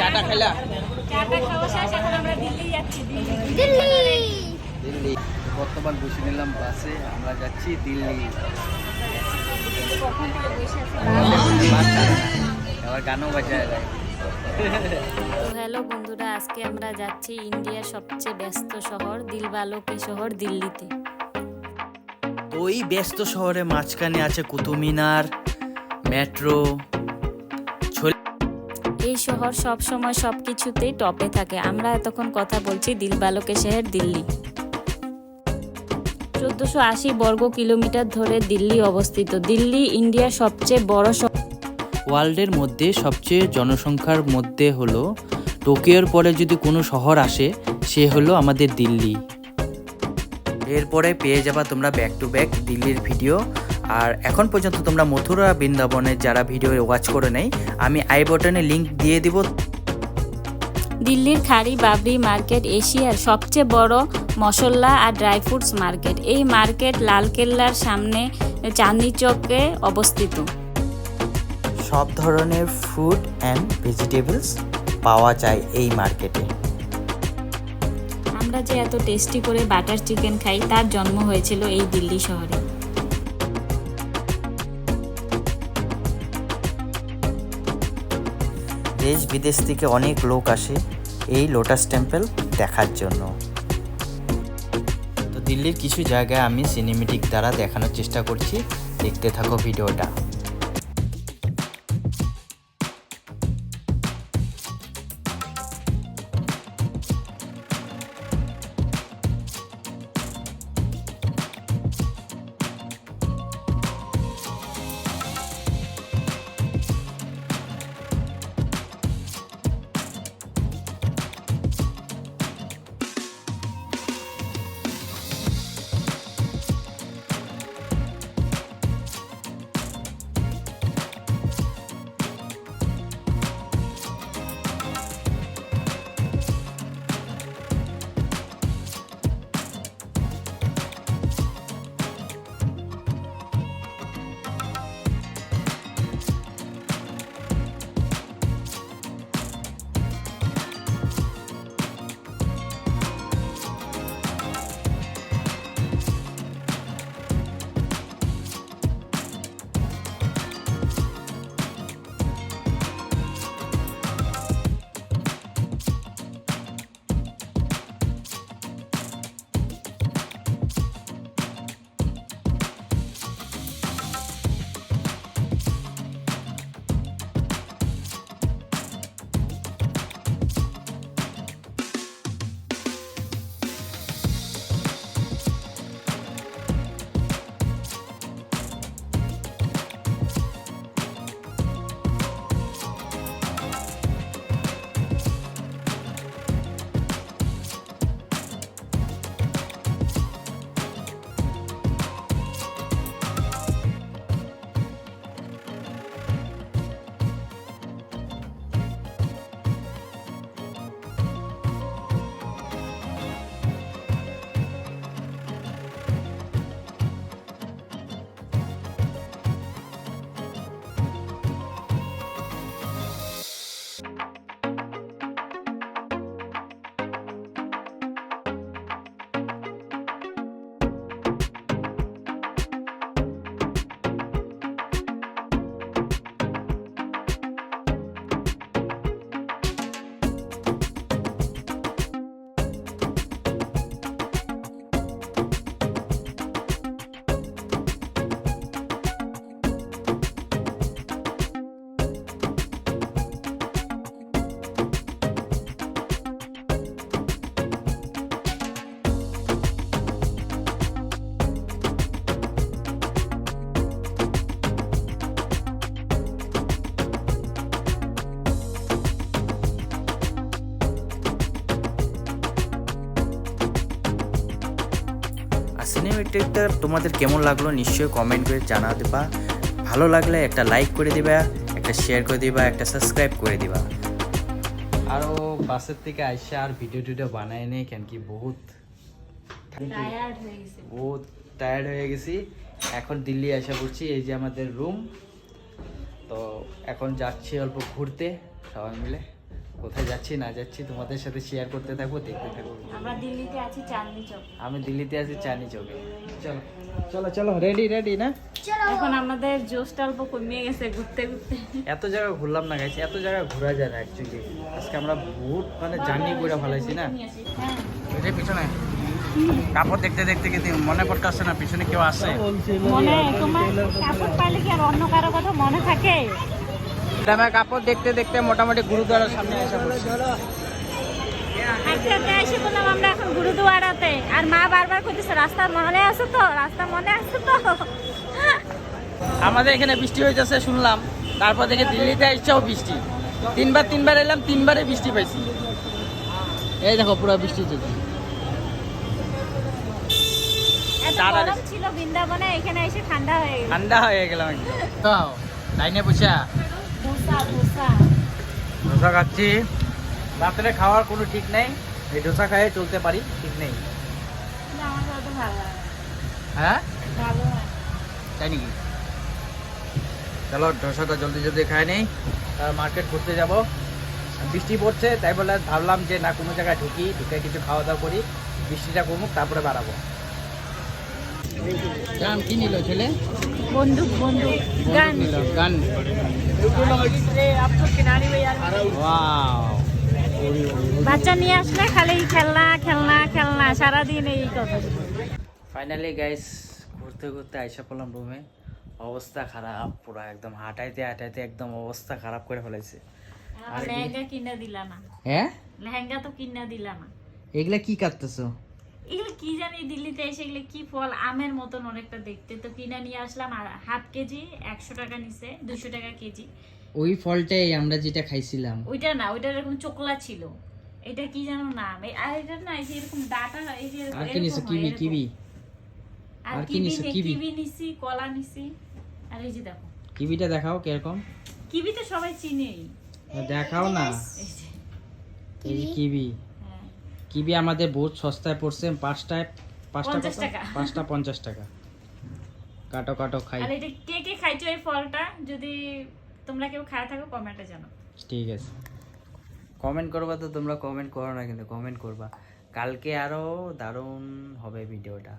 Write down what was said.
চাটা খেলা? চাটা খাওয়া শেষ এখন আমরা দিল্লি যাচ্ছি দিল্লি। দিল্লি! বর্তমান বসে নিলাম বাসে আমরা যাচ্ছি দিল্লি। আবার গানও বাজায় যায়। তো হ্যালো বন্ধুরা আজকে আমরা যাচ্ছি ইন্ডিয়ার সবচেয়ে ব্যস্ত শহর দিলবালকি শহর দিল্লিতে। ওই ব্যস্ত শহরে মাঝখানে আছে কুতুব মিনার মেট্রো এই শহর সব সময় সব কিছুতেই টপে থাকে। আমরা এতক্ষণ কথা বলছি দিলবালকে শহর দিল্লি। চোদ্দশো আশি বর্গ কিলোমিটার ধরে দিল্লি অবস্থিত। দিল্লি ইন্ডিয়ার সবচেয়ে বড় শহর ওয়ার্ল্ডের মধ্যে সবচেয়ে জনসংখ্যার মধ্যে হলো টোকিওর পরে যদি কোনো শহর আসে, সে হলো আমাদের দিল্লি। এরপরে পেয়ে যাবা তোমরা ব্যাক টু ব্যাক দিল্লির ভিডিও আর এখন পর্যন্ত তোমরা মথুরা বৃন্দাবনের যারা ভিডিও ওয়াচ করে নেই আমি আই বটনে লিংক দিয়ে দিব। দিল্লির খাড়ি বাবরি মার্কেট এশিয়ার সবচেয়ে বড় মশলা আর ড্রাই ফ্রুটস মার্কেট এই মার্কেট লালকেল্লার সামনে চাঁদনি চকে অবস্থিত। সব ধরনের ফ্রুট অ্যান্ড ভেজিটেবলস পাওয়া যায় এই মার্কেটে আমরা যে এত টেস্টি করে বাটার চিকেন খাই তার জন্ম হয়েছিল এই দিল্লি শহরে। দেশ বিদেশ থেকে অনেক লোক আসে এই লোটাস টেম্পল দেখার জন্য। তো দিল্লির কিছু জায়গায় আমি সিনেমেটিক দ্বারা দেখানোর চেষ্টা করছি। দেখতে থাকো ভিডিওটা। সিনেমেটিকটা তোমাদের কেমন লাগল নিশ্চয়ই কমেন্ট করে জানা দেবা। ভালো লাগলে একটা লাইক করে দিবা একটা শেয়ার করে দিবা একটা সাবস্ক্রাইব করে দিবা। আরও বাসের থেকে আইসা আর ভিডিও টিডিও বানায় নেই কেন কি বহুত বহুত টায়ার্ড হয়ে গেছি। এখন দিল্লি আসা করছি এই যে আমাদের রুম তো এখন যাচ্ছি অল্প ঘুরতে সবাই মিলে। কোথায় যাচ্ছি না যাচ্ছি তোমাদের সাথে শেয়ার করতে থাকব দেখতে থাকব। আমরা দিল্লিতে আছি চাঁদনি চক। আমি দিল্লিতে আছি চানি চৌকে। চলো চলো চলো রেডি রেডি না? এখন আমাদের জোশটা অল্প কমিয়ে গেছে ঘুরতে ঘুরতে। এত জায়গা ঘুরলাম না গাইছি এত জায়গা ঘোরা যায় না অ্যাকচুয়ালি আজকে আমরা বহুত মানে জার্নি করে ফেলাইছি না? হ্যাঁ। ওই যে পিছনে কাপড় দেখতে দেখতে কিন্তু মনে পড়তে না পিছনে কেউ আসে। মনে তোমার কাপড় পাইলে কি আর অন্য কারও কথা মনে থাকে? দামে কাপড় দেখতে দেখতে মোটামুটি গুরুদ্বারার সামনে এসে পড়ছি হাঁটতে হাঁটতে এসে বললাম আমরা এখন গুরুদুয়ারাতে। আর মা বারবার রাস্তা মনে আছে তো রাস্তা মনে আছে তো। আমাদের এখানে বৃষ্টি হইতেছে শুনলাম। তারপর দেখে দিল্লিতে এসছেও বৃষ্টি। তিনবার তিনবার এলাম তিনবারে বৃষ্টি পাইছি। এই দেখো পুরো বৃষ্টি এসে ঠান্ডা হয়ে হয়ে গেলাম তো লাইনে বসে ধোসা ধোসা ডোসা খাচ্ছি। রাত্রে খাওয়ার কোনো ঠিক নেই। এই ডোসা খাইয়ে চলতে পারি ঠিক নেই। হ্যাঁ? তাই নাকি? চলো ডোসাটা জলদি জলদি খাই নেই। মার্কেট ঘুরতে যাব। বৃষ্টি পড়ছে তাই বলে ভাবলাম যে না কোনো জায়গায় ঢুকি ঢুকে কিছু খাওয়া দাওয়া করি। বৃষ্টিটা কমুক তারপরে বাড়াবো। গান কি নিল ছেলে? বন্দুক বন্দুক গান। গান। বাচ্চা নিয়ে আসলে খালি খেলনা খেলনা খেলনা সারাদিন এই কথা। ফাইনালি গাইস ঘুরতে ঘুরতে আইসা পড়লাম রুমে অবস্থা খারাপ পুরো একদম হাঁটাইতে হাঁটাইতে একদম অবস্থা খারাপ করে ফেলেছে লেহেঙ্গা কিনে দিলা না। হ্যাঁ? লেহেঙ্গা তো কিনে দিলা না। এগুলা কি কাটতেছো? এগুলো কি জানি দিল্লিতে এসে এগুলো কি ফল আমের মতন অনেকটা দেখতে। তো কিনে নিয়ে আসলাম আর হাফ কেজি একশো টাকা নিছে দুশো টাকা কেজি। ওই ফলটাই আমরা যেটা খাইছিলাম। ওইটা না ওইটা এরকম চোকলা ছিল। এটা কি জানো নাম এই- আর এটা না এই যে এরকম ডাটা এই যে আর কি নিছো? কিবি কিবি। আর কি নিছো? কিবি? কিবি নিছি কলা নিছি। আর এই যে দেখো। কিবিটা দেখাও কীরকম? কিবি তো সবাই চিনেই। দেখাও না। এই যে কিবি। কিবি আমাদের বহুত সস্তায় পড়ছে পাঁচটায় পাঁচটা পঞ্চাশ টাকা। পাঁচটা পঞ্চাশ টাকা। কাটো কাটো খাই। আর এটা কে কে খাইছো এই ফলটা? যদি তোমরা কেউ খায় থাকো কমেন্টে জানো। ঠিক আছে। কমেন্ট করবা তো তোমরা কমেন্ট করো না কিন্তু কমেন্ট করবা। কালকে আরও দারুণ হবে ভিডিওটা।